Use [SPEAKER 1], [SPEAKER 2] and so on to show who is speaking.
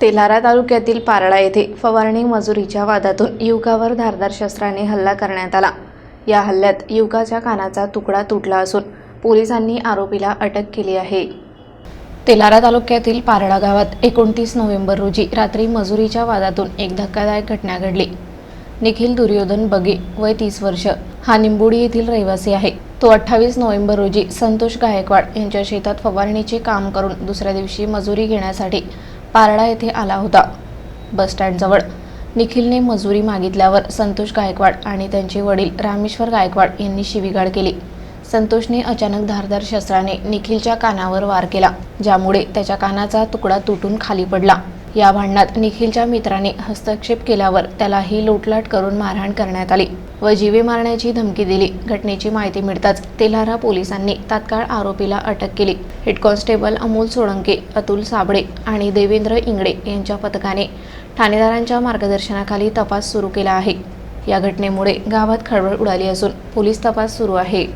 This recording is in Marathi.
[SPEAKER 1] तेल्हारा तालुक्यातील पारळा येथे फवारणी मजुरीच्या वादातून युवकावर धारदार शस्त्राने हल्ला करण्यात आला. या हल्ल्यात युवकाच्या कानाचा तुकडा तुटला असून पोलिसांनी आरोपीला अटक केली आहे. तेलारा तालुक्यातील पारळा गावात एकोणतीस नोव्हेंबर रोजी रात्री मजुरीच्या वादातून एक धक्कादायक घटना घडली. निखिल दुर्योधन बगे वय तीस वर्ष हा निंबोडी येथील रहिवासी आहे. तो अठ्ठावीस नोव्हेंबर रोजी संतोष गायकवाड यांच्या शेतात फवारणीचे काम करून दुसऱ्या दिवशी मजुरी घेण्यासाठी पारडा येथे आला होता. बसस्टँडजवळ निखिलने मजुरी मागितल्यावर संतोष गायकवाड आणि त्यांचे वडील रामेश्वर गायकवाड यांनी शिवीगाळ केली. संतोषने अचानक धारदार शस्त्राने निखिलच्या कानावर वार केला ज्यामुळे त्याच्या कानाचा तुकडा तुटून खाली पडला. या भांडणात निखिलच्या मित्राने हस्तक्षेप केल्यावर त्यालाही लुटलाट करून मारहाण करण्यात आली व जीवे मारण्याची धमकी दिली. घटनेची माहिती मिळताच तेल्हारा पोलिसांनी तात्काळ आरोपीला अटक केली. हेड कॉन्स्टेबल अमोल सोळंके अतुल साबळे आणि देवेंद्र इंगडे यांच्या पथकाने ठाणेदारांच्या मार्गदर्शनाखाली तपास सुरू केला आहे. या घटनेमुळे गावात खळबळ उडाली असून पोलीस तपास सुरू आहे.